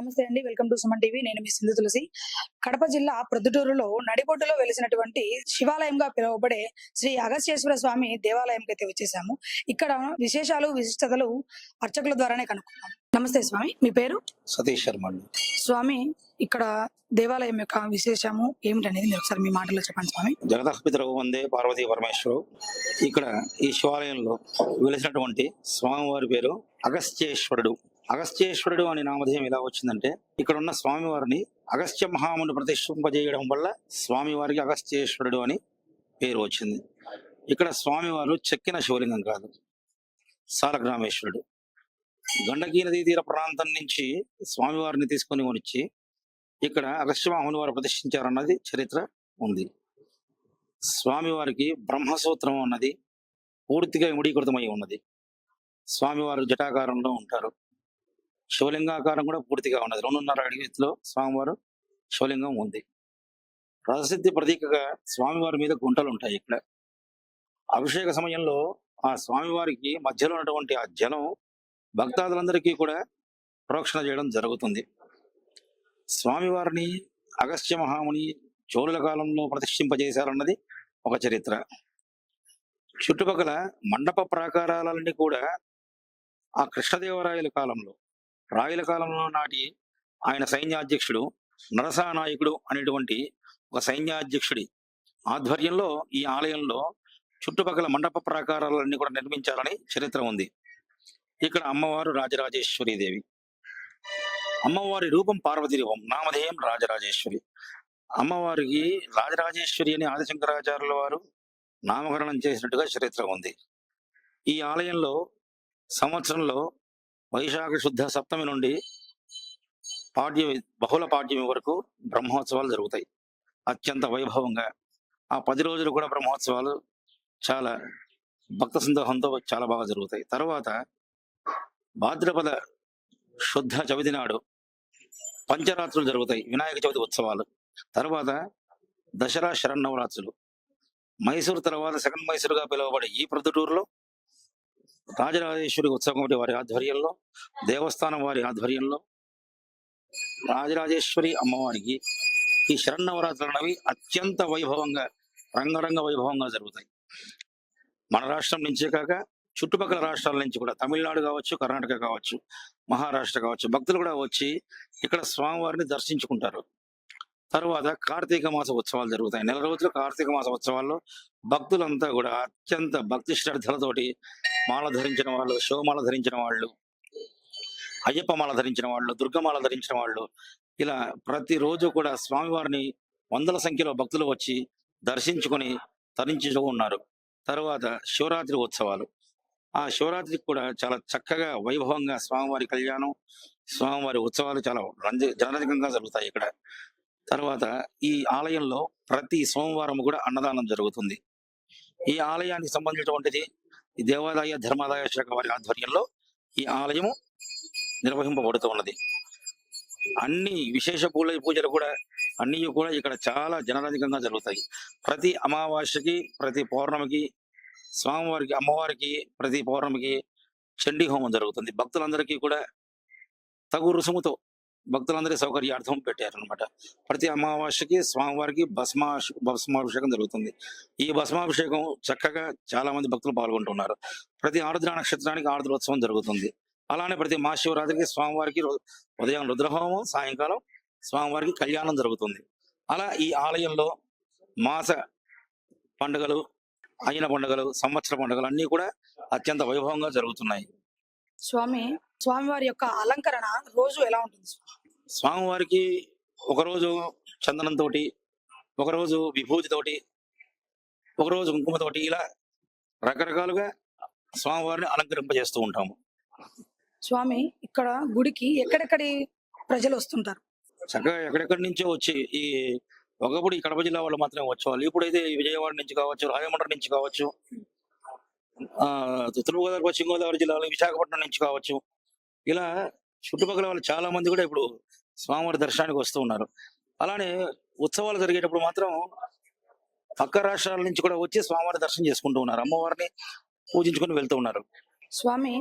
నమస్తే అండి. Welcome to Suman TV. నేను మీ సింధు తులసి. కడప జిల్లా ప్రొద్దుటూరులో నడిబొడ్డులో వెలిసినటువంటి శివాలయంగా పిలువబడే శ్రీ అగస్త్యేశ్వర స్వామి దేవాలయంకి అయితే వచ్చేసాము. ఇక్కడ విశేషాలు విశిష్టతలు అర్చకుల ద్వారానే కనుక్కున్నాం. నమస్తే స్వామి. మీ పేరు? సతీష్ శర్మ స్వామి ఇక్కడ దేవాలయం యొక్క విశేషము ఏమిటనేది మీరు ఒకసారి మీ మాటలో చెప్పండి స్వామి. జగదహపితరవు వందే పార్వతీ పరమేశ్వరు. ఇక్కడ ఈ శివాలయంలో వెలిసినటువంటి స్వామివారి పేరు అగస్త్యేశ్వరుడు. అగస్త్యేశ్వరుడు అనే నామధేయం ఎలా వచ్చిందంటే ఇక్కడ ఉన్న స్వామివారిని అగస్త్య మహాముని ప్రతిష్ఠింపజేయడం వల్ల స్వామివారికి అగస్త్యేశ్వరుడు అని పేరు వచ్చింది. ఇక్కడ స్వామివారు చెక్కిన శివలింగం కాదు సాలగ్రామేశ్వరుడు. గండకీ నదీ తీర ప్రాంతం నుంచి స్వామివారిని తీసుకొని వచ్చి ఇక్కడ అగస్త్యమాహుని వారు ప్రతిష్ఠించారన్నది చరిత్ర ఉంది. స్వామివారికి బ్రహ్మసూత్రం అన్నది పూర్తిగా ఇముడీకృతమై ఉన్నది. స్వామివారు జటాకారంలో ఉంటారు. శివలింగాకారం కూడా పూర్తిగా ఉన్నది. రెండున్నర అడుగు ఎత్తులో స్వామివారు శివలింగం ఉంది. రథసిద్ధి ప్రతీకగా స్వామివారి మీద గుంటలు ఉంటాయి ఇక్కడ. అభిషేక సమయంలో ఆ స్వామివారికి మధ్యలో ఉన్నటువంటి ఆ జనం భక్తాదులందరికీ కూడా ప్రోక్షణ చేయడం జరుగుతుంది. స్వామివారిని అగస్త్య మహాముని చోళుల కాలంలో ప్రతిష్ఠింపజేశారన్నది ఒక చరిత్ర. చుట్టుపక్కల మండప ప్రాకారాలన్నీ కూడా ఆ కృష్ణదేవరాయల కాలంలో రాయల కాలంలో నాటి ఆయన సైన్యాధ్యక్షుడు నరసానాయకుడు అనేటువంటి ఒక సైన్యాధ్యక్షుడి ఆధ్వర్యంలో ఈ ఆలయంలో చుట్టుపక్కల మండప ప్రాకారాలన్నీ కూడా నిర్మించాలని చరిత్ర ఉంది. ఇక్కడ అమ్మవారు రాజరాజేశ్వరి దేవి. అమ్మవారి రూపం పార్వతి రూపం నామధేయం రాజరాజేశ్వరి. అమ్మవారికి రాజరాజేశ్వరి అని ఆదిశంకరాచార్యుల వారు నామకరణం చేసినట్టుగా చరిత్ర ఉంది. ఈ ఆలయంలో సంవత్సరంలో వైశాఖ శుద్ధ సప్తమి నుండి పాడ్యమి బహుళ పాడ్యమి వరకు బ్రహ్మోత్సవాలు జరుగుతాయి. అత్యంత వైభవంగా. ఆ పది రోజులు కూడా బ్రహ్మోత్సవాలు చాలా భక్త సందోహంతో చాలా బాగా జరుగుతాయి. తర్వాత భాద్రపద శుద్ధ చవితి నాడు పంచరాత్రులు జరుగుతాయి. వినాయక చవితి ఉత్సవాలు. తర్వాత దసరా శరన్నవరాత్రులు. మైసూరు తర్వాత సెకండ్ మైసూరుగా పిలువబడే ఈ ప్రొద్దుటూరులో రాజరాజేశ్వరి ఉత్సవం కమిటీ వారి ఆధ్వర్యంలో దేవస్థానం వారి ఆధ్వర్యంలో. రాజరాజేశ్వరి అమ్మవారికి ఈ శరన్నవరాత్రులు అనేవి అత్యంత వైభవంగా రంగరంగ వైభవంగా జరుగుతాయి. మన రాష్ట్రం నుంచే కాక చుట్టుపక్కల రాష్ట్రాల నుంచి కూడా తమిళనాడు కావచ్చు కర్ణాటక కావచ్చు మహారాష్ట్ర కావచ్చు భక్తులు కూడా వచ్చి ఇక్కడ స్వామివారిని దర్శించుకుంటారు. తర్వాత కార్తీక మాస ఉత్సవాలు జరుగుతాయి. నెల రోజులు కార్తీక మాస ఉత్సవాల్లో భక్తులంతా కూడా అత్యంత భక్తి శ్రద్ధలతోటి మాల ధరించిన వాళ్ళు శివమాల ధరించిన వాళ్ళు అయ్యప్ప మాల ధరించిన వాళ్ళు దుర్గమాల ధరించిన వాళ్ళు ఇలా ప్రతిరోజు కూడా స్వామివారిని వందల సంఖ్యలో భక్తులు వచ్చి దర్శించుకొని తరించుతూ ఉన్నారు. తర్వాత శివరాత్రి ఉత్సవాలు. ఆ శివరాత్రికి కూడా చాలా చక్కగా వైభవంగా స్వామివారి కళ్యాణం స్వామివారి ఉత్సవాలు చాలా రంజ జనరంజకంగా జరుగుతాయి ఇక్కడ. తర్వాత ఈ ఆలయంలో ప్రతి సోమవారం కూడా అన్నదానం జరుగుతుంది. ఈ ఆలయానికి సంబంధించినటువంటిది ఈ దేవాదాయ ధర్మాదాయ శాఖ వారి ఆధ్వర్యంలో ఈ ఆలయము నిర్వహింపబడుతూ ఉన్నది. అన్ని విశేష పూల పూజలు కూడా అన్ని కూడా ఇక్కడ చాలా జనరంజకంగా జరుగుతాయి. ప్రతి అమావాస్యకి ప్రతి పౌర్ణమికి స్వామివారికి అమ్మవారికి ప్రతి పౌర్ణమికి చండీ హోమం జరుగుతుంది. భక్తులందరికీ కూడా తగు రుసుముతో భక్తులందరి సౌకర్యార్థం పెట్టారనమాట ప్రతి అమావాస్యకి స్వామివారికి భస్మా భస్మాభిషేకం జరుగుతుంది. ఈ భస్మాభిషేకం చక్కగా చాలా మంది భక్తులు పాల్గొంటున్నారు. ప్రతి ఆరుద్ర నక్షత్రానికి ఆరుద్రోత్సవం జరుగుతుంది. అలానే ప్రతి మహాశివరాత్రికి స్వామివారికి ఉదయం రుద్రహోమం సాయంకాలం స్వామివారికి కళ్యాణం జరుగుతుంది. అలా ఈ ఆలయంలో మాస పండుగలు అయిన పండుగలు సంవత్సర పండుగలు అన్నీ కూడా అత్యంత వైభవంగా జరుగుతున్నాయి. స్వామి స్వామివారి యొక్క అలంకరణ రోజు ఎలా ఉంటుంది స్వామి? స్వామివారికి ఒకరోజు చందనంతో ఒకరోజు విభూతితోటి ఒకరోజు కుంకుమతోటి ఇలా రకరకాలుగా స్వామివారిని అలంకరింపజేస్తూ ఉంటాము. స్వామి ఇక్కడ గుడికి ఎక్కడెక్కడి ప్రజలు వస్తుంటారు? చక్కగా ఎక్కడెక్కడి నుంచో వచ్చి ఈ ఒకప్పుడు ఈ కడప జిల్లా వాళ్ళు మాత్రమే వచ్చేవాళ్ళు. ఇప్పుడైతే విజయవాడ నుంచి కావచ్చు రాజమండ్రి నుంచి కావచ్చు ఆ తూర్పుగోదావరి పశ్చిమ గోదావరి జిల్లాలో విశాఖపట్నం నుంచి కావచ్చు. ఇలా చుట్టుపక్కల వాళ్ళు చాలా మంది కూడా ఇప్పుడు స్వామివారి దర్శనానికి వస్తూ ఉన్నారు. అలానే ఉత్సవాలు జరిగేటప్పుడు మాత్రం పక్క రాష్ట్రాల నుంచి కూడా వచ్చి స్వామివారి దర్శనం చేసుకుంటూ ఉన్నారు. అమ్మవారిని పూజించుకొని వెళ్తూ ఉన్నారు. స్వామి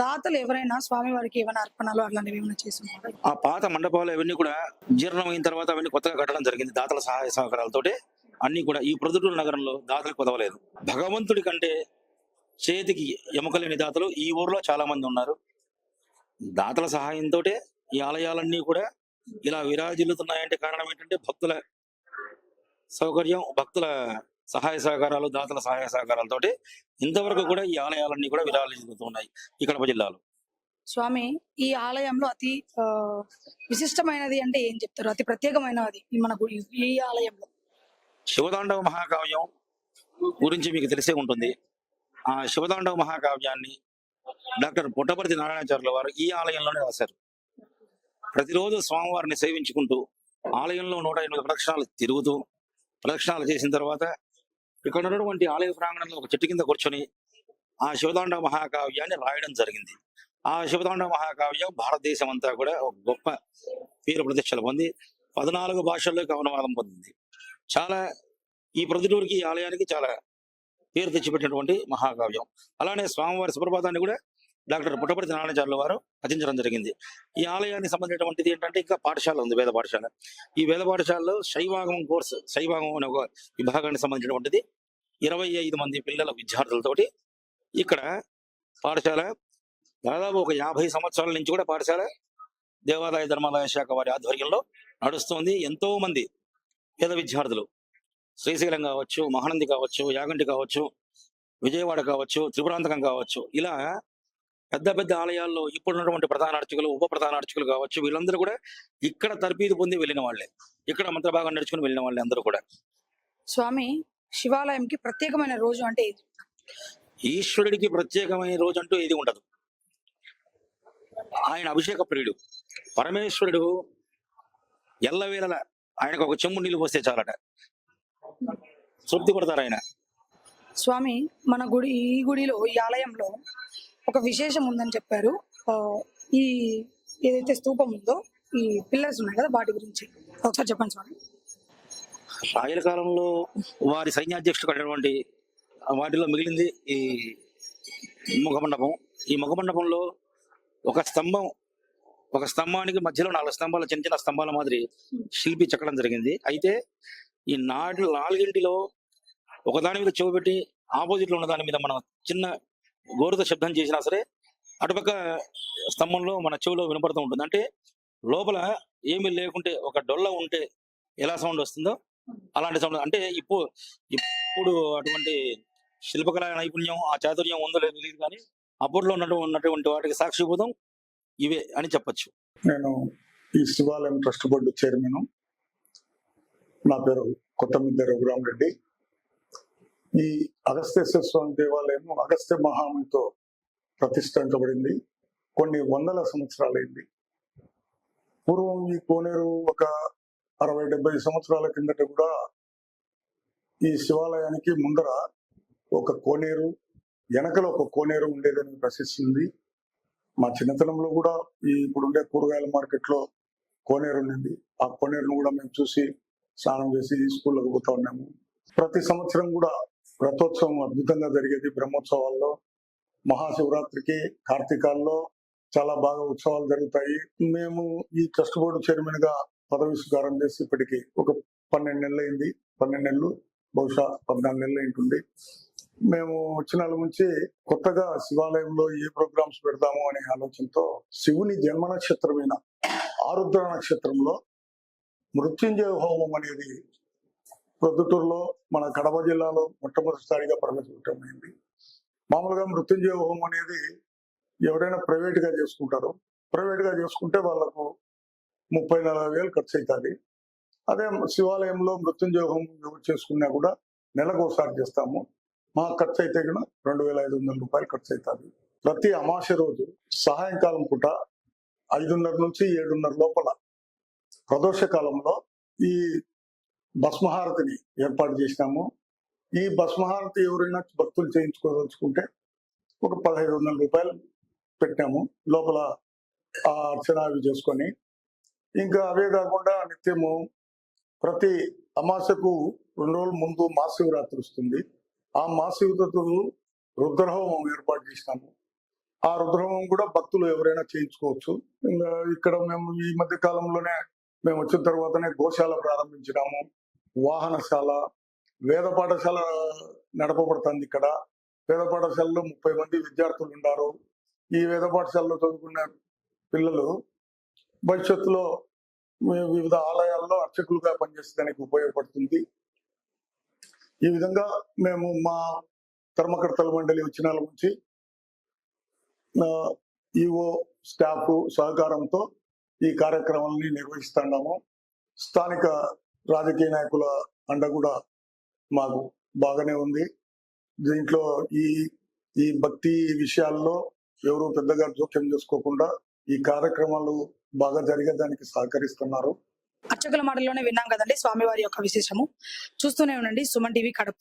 దాతలు ఎవరైనా స్వామి వారికి ఏమైనా అర్పణలు అట్లాంటివి ఏమైనా చేస్తున్నారు? ఆ పాత మండపాలు అవన్నీ కూడా జీర్ణమైన తర్వాత అవన్నీ కొత్తగా కట్టడం జరిగింది. దాతల సహాయ సహకారాలతోటి అన్ని కూడా ఈ ప్రొద్దుటూరు నగరంలో దాతలు కొదవలేదు. భగవంతుడి కంటే చేతికి ఎముకలేని దాతలు ఈ ఊర్లో చాలా మంది ఉన్నారు. దాతల సహాయంతో ఈ ఆలయాలన్నీ కూడా ఇలా విరాజిల్లుతున్నాయంటే కారణం ఏంటంటే భక్తుల సౌకర్యం భక్తుల సహాయ సహకారాలు దాతల సహాయ సహకారాలతోటి ఇంతవరకు కూడా ఈ ఆలయాలన్నీ కూడా విరాజిల్లుతున్నాయి ఈ కడప జిల్లాలో. స్వామి ఈ ఆలయంలో అతి విశిష్టమైనది అంటే ఏం చెప్తారు? అతి ప్రత్యేకమైనది ఈ మన గుడి ఈ ఆలయంలో. శివతాండవ మహాకావ్యం గురించి మీకు తెలిసే ఉంటుంది. ఆ శివతాండవ మహాకావ్యాన్ని డాక్టర్ పుట్టపర్తి నారాయణాచార్యుల వారు ఈ ఆలయంలోనే రాశారు. ప్రతిరోజు స్వామివారిని సేవించుకుంటూ ఆలయంలో నూట ఎనిమిది ప్రదక్షిణాలు తిరుగుతూ ప్రదక్షిణాలు చేసిన తర్వాత ఇక్కడ ఉన్నటువంటి ఆలయ ప్రాంగణంలో ఒక చెట్టు కింద కూర్చొని ఆ శివదాండ మహాకావ్యాన్ని రాయడం జరిగింది. ఆ శివదాండ మహాకావ్యం భారతదేశం అంతా కూడా ఒక గొప్ప పేరు ప్రతిష్టలు పొంది పద్నాలుగు భాషల్లోకి అనువాదం పొందింది. చాలా ఈ ప్రతిటూరికి ఈ ఆలయానికి చాలా పేరు తెచ్చిపెట్టినటువంటి మహాకావ్యం. అలానే స్వామివారి సుప్రభాతాన్ని కూడా డాక్టర్ పుట్టపర్తి నారాయణాచార్యుల వారు రచించడం జరిగింది. ఈ ఆలయానికి సంబంధించినటువంటిది ఏంటంటే ఇంకా పాఠశాల ఉంది వేద పాఠశాల. ఈ వేద పాఠశాలలో శైవాగమం కోర్సు శైవాగమం అనే ఒక విభాగానికి సంబంధించినటువంటిది ఇరవై ఐదు మంది పిల్లల విద్యార్థులతోటి ఇక్కడ పాఠశాల దాదాపు ఒక యాభై సంవత్సరాల నుంచి కూడా పాఠశాల దేవాదాయ ధర్మాదాయ శాఖ వారి ఆధ్వర్యంలో నడుస్తుంది. ఎంతో మంది పేద విద్యార్థులు. శ్రీశైలం కావచ్చు మహానంది కావచ్చు యాగంటి కావచ్చు విజయవాడ కావచ్చు త్రిపురాంతకం కావచ్చు. ఇలా పెద్ద పెద్ద ఆలయాల్లో ఇప్పుడు ఉన్నటువంటి ప్రధాన అర్చకులు ఉప ప్రధాన అర్చకులు కావచ్చు వీళ్ళందరూ కూడా ఇక్కడ తరపీదు పొంది వెళ్ళిన వాళ్ళే. ఇక్కడ మంత్ర భాగం నడుచుకుని వెళ్ళిన వాళ్ళే అందరూ కూడా. స్వామి శివాలయంకి ప్రత్యేకమైన రోజు అంటే? ఈశ్వరుడికి ప్రత్యేకమైన రోజు అంటూ ఏది ఉండదు. ఆయన అభిషేక ప్రియుడు. పరమేశ్వరుడు ఎల్లవేళల ఆయనకు ఒక చెంబు నీళ్ళు పోస్తే చాలట. తృప్తి పడతారు ఆయన. స్వామి మన గుడి ఈ గుడిలో ఈ ఆలయంలో ఒక విశేషం ఉందని చెప్పారు. ఈ ఏదైతే స్తూపం ఉందో ఈ పిల్లర్స్ ఉన్నాయి కదా వాటి గురించి. ఒకసారి చెప్పండి స్వామి. రాయల కాలంలో వారి సైన్యాధ్యక్షుడు కట్టినటువంటి వాటిలో మిగిలింది ఈ ముఖమండపం. ఈ ముఖమండపంలో ఒక స్తంభం ఒక స్తంభానికి మధ్యలో నాలుగు స్తంభాల చిన్న చిన్న స్తంభాల మాదిరి శిల్పి చెక్కడం జరిగింది. అయితే ఈ నాటి నాలుగింటిలో ఒకదాని మీద చెవు పెట్టి ఆపోజిట్లో ఉన్న దాని మీద మనం చిన్న గోరుతో శబ్దం చేసినా సరే అటుపక్క స్తంభంలో మన చెవిలో వినపడుతూ ఉంటుంది. అంటే లోపల ఏమీ లేకుంటే ఒక డొల్ల ఉంటే ఎలా సౌండ్ వస్తుందో అలాంటి సౌండ్. అంటే ఇప్పుడు ఇప్పుడు అటువంటి శిల్పకళ నైపుణ్యం ఆ చాతుర్యం ఉందో లేదో తెలియదు కానీ అప్పట్లో ఉన్నట్టు ఉన్నటువంటి వాటికి సాక్షిభూతం ఇవే అని చెప్పొచ్చు. నేను ఈ శివాలయం ట్రస్ట్ బోర్డు చైర్మన్ నా పేరు కొత్తమిద్ద రఘురామరెడ్డి ఈ అగస్త్యేశ్వర స్వామి దేవాలయం అగస్త్య మహామునితో ప్రతిష్ఠించబడింది. కొన్ని వందల సంవత్సరాలైంది. పూర్వం ఈ కోనేరు ఒక అరవై డెబ్బై సంవత్సరాల కిందట కూడా ఈ శివాలయానికి ముందర ఒక కోనేరు వెనకలో ఒక కోనేరు ఉండేదని ప్రశిస్తుంది మా చిన్నతనంలో కూడా ఈ ఇప్పుడుండే కూరగాయల మార్కెట్లో కోనేరు ఉండింది. ఆ కోనేరును కూడా మేము చూసి స్నానం చేసి స్కూళ్ళకు పోతా ఉన్నాము. ప్రతి సంవత్సరం కూడా రథోత్సవం అద్భుతంగా జరిగేది బ్రహ్మోత్సవాల్లో మహాశివరాత్రికి కార్తీకాల్లో చాలా బాగా ఉత్సవాలు జరుగుతాయి. మేము ఈ ట్రస్ట్ బోర్డు చైర్మన్గా పదవి స్వీకారం చేసి ఇప్పటికి ఒక పన్నెండు నెలలు అయింది పన్నెండు నెలలు బహుశా పద్నాలుగు నెలలు అయింటుంది. మేము వచ్చిన నుంచి కొత్తగా శివాలయంలో ఏ ప్రోగ్రామ్స్ పెడతాము అనే ఆలోచనతో శివుని జన్మ నక్షత్రమైన ఆరుద్ర నక్షత్రంలో మృత్యుంజయ హోమం అనేది ప్రొద్దుటూరులో మన కడప జిల్లాలో మొట్టమొదటిసారిగా ప్రవేశపెట్టమైంది మామూలుగా మృత్యుంజయ హోమం అనేది ఎవరైనా ప్రైవేట్గా చేసుకుంటారు. ప్రైవేట్గా చేసుకుంటే వాళ్ళకు ముప్పై నలభై వేలు ఖర్చు అవుతుంది అదే శివాలయంలో మృత్యుంజయ హోమం ఎవరు చేసుకున్నా కూడా నెలకు ఒకసారి చేస్తాము. మా ఖర్చు అయితే కూడా రెండు వేల ఐదు వందల రూపాయలు ఖర్చు అవుతుంది ప్రతి అమాస రోజు సాయంకాలం పూట ఐదున్నర నుంచి ఏడున్నర లోపల ప్రదోష కాలంలో ఈ భస్మహారతిని ఏర్పాటు చేసినాము. ఈ భస్మహారతి ఎవరైనా భక్తులు చేయించుకోదలుచుకుంటే ఒక పదహైదు వందల రూపాయలు పెట్టాము. లోపల ఆ అర్చన అవి చేసుకొని. ఇంకా అవే కాకుండా నిత్యము ప్రతి అమాసకు రెండు రోజుల ముందు మహాశివరాత్రి వస్తుంది. ఆ మహాశివరాత్రులు రుద్రహోమం ఏర్పాటు చేసినాము. ఆ రుద్రహోమం కూడా భక్తులు ఎవరైనా చేయించుకోవచ్చు. ఇంకా ఇక్కడ మేము ఈ మధ్య కాలంలోనే మేము వచ్చిన తర్వాతనే గోశాల ప్రారంభించినాము. వాహనశాల వేద పాఠశాల నడపబడుతుంది ఇక్కడ. వేద పాఠశాలలో ముప్పై మంది విద్యార్థులు ఉన్నారు ఈ వేద పాఠశాలలో చదువుకున్న పిల్లలు భవిష్యత్తులో వివిధ ఆలయాల్లో అర్చకులుగా పనిచేసేదానికి ఉపయోగపడుతుంది. ఈ విధంగా మేము మా ధర్మకర్తల మండలి వచ్చిన నుంచి ఈఓ స్టాఫ్ సహకారంతో ఈ కార్యక్రమాలని నిర్వహిస్తున్నాము స్థానిక రాజకీయ నాయకుల అండ కూడా మాకు బాగానే ఉంది. దీంట్లో ఈ ఈ భక్తి విషయాల్లో ఎవరు పెద్దగా జోక్యం చేసుకోకుండా ఈ కార్యక్రమాలు బాగా జరిగేదానికి సహకరిస్తున్నారు. అర్చకుల మాటల్లోనే విన్నాం కదండి స్వామివారి యొక్క విశేషము. చూస్తూనే ఉండండి సుమన్ టీవీ కడప.